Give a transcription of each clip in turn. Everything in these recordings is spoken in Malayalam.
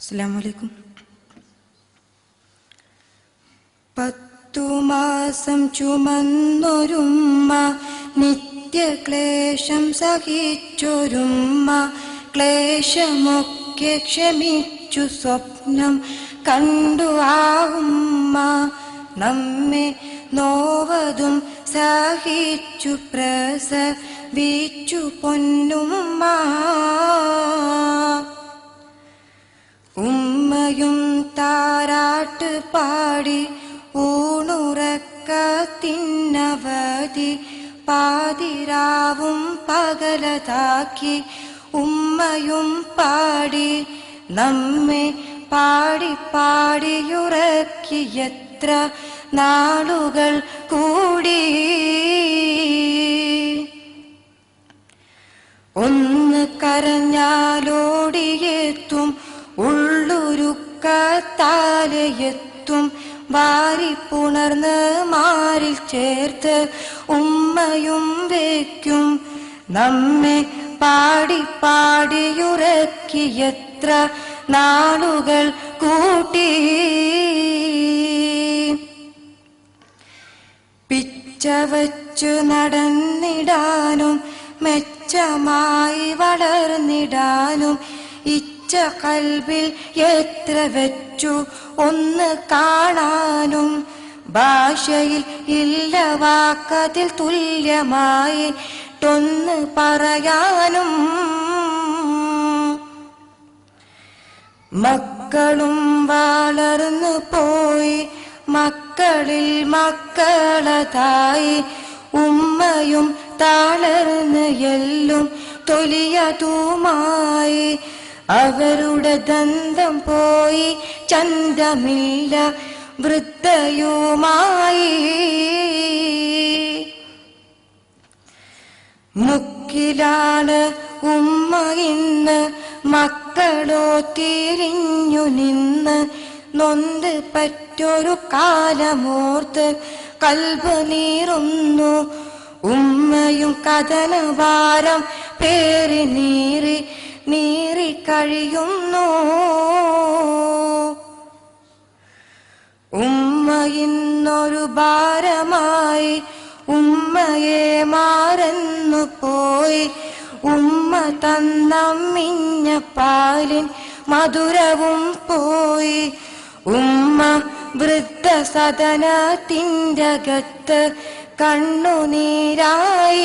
അസ്സലാമലൈക്കും. പത്തു മാസം ചുമന്നൊരുമ്മ നിത്യക്ലേശം സഹിച്ചൊരുമ്മ ക്ലേശമൊക്കെ ക്ഷമിച്ചു സ്വപ്നം കണ്ടു ആ ഉമ്മ നമ്മെ നോവതും സഹിച്ചു പ്രസവിച്ചു പൊന്നുമ്മ. താരാട്ട് പാടി ഊണുറക്കത്തിനവധി പാതിരാവും പകലതാക്കി ഉമ്മയും പാടി നമ്മെ പാടി പാടിയുറക്കിയത്ര നാളുകൾ കൂടി ഒന്ന് കരഞ്ഞാലോടിയെത്തും ഉള്ളുരുക്കത്താലെയെത്തും വാരിപ്പുണർന്ന് മാറിൽ ചേർത്ത് ഉമ്മയും വയ്ക്കും. നമ്മെ പാടി പാടിയുറക്കിയത്ര നാളുകൾ കൂട്ടി. പിച്ച വച്ചു നടന്നിടാനും മെച്ചമായി വളർന്നിടാനും ഇച്ച കൽവിൽ എത്ര വെച്ചു ഒന്ന് കാണാനും ഭാഷയിൽ ഇല്ല വാക്കതിൽ തുല്യമായി ൊന്ന് പറയാനും. മക്കളും വളർന്നു പോയി മക്കളിൽ മക്കളതായി. ഉമ്മയും തളർന്ന് എല്ലും തൊലിയതുമായി അവരുടെ ദന്തം പോയി ചന്തമില്ല വൃത്തയുമായി മുക്കിലാണ് ഉമ്മ ഇന്ന് മക്കളോ തിരിഞ്ഞു നിന്ന് നൊന്ത് പറ്റൊരു കാലമോർത്ത് കൽബ് നീറുന്നു. ഉമ്മയും കഥനവാരം പേറി നീറി നീറി കഴിയുന്നു ഉമ്മ ഇന്നൊരു ഭാരമായി ഉമ്മയെ മാറന്നു പോയി. ഉമ്മ തന്ന തന്നമ്മിഞ്ഞ പാലിൻ മധുരവും പോയി. ഉമ്മ വൃദ്ധ സദനത്തിന്റെ അകത്ത് കണ്ണുനീരായി.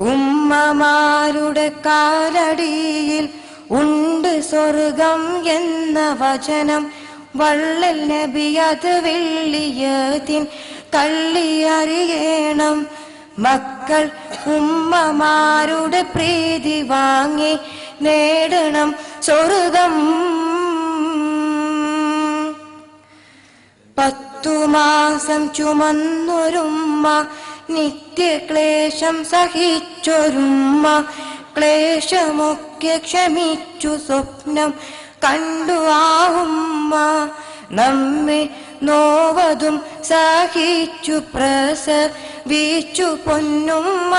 ഉമ്മമാരുടെ കാലടിയിൽ ഉണ്ട് സ്വർഗം എന്ന വചനം. വള്ളൽ നബി അത് വെള്ളിയതിൻ തള്ളിയറിയണം മക്കൾ ഉമ്മമാരുടെ പ്രീതി വാങ്ങി നേടണം സ്വർഗം. പത്തു മാസം ചുമന്നൊരുമ്മ നിത്യക്ലേശം സഹിച്ചൊരുമ്മ. ക്ലേശമൊക്കെ ക്ഷമിച്ചു സ്വപ്നം കണ്ടു ആവുമ്മ നമ്മെ നോവതും സഹിച്ചു പ്രസവിച്ചു പൊന്നുമ്മ.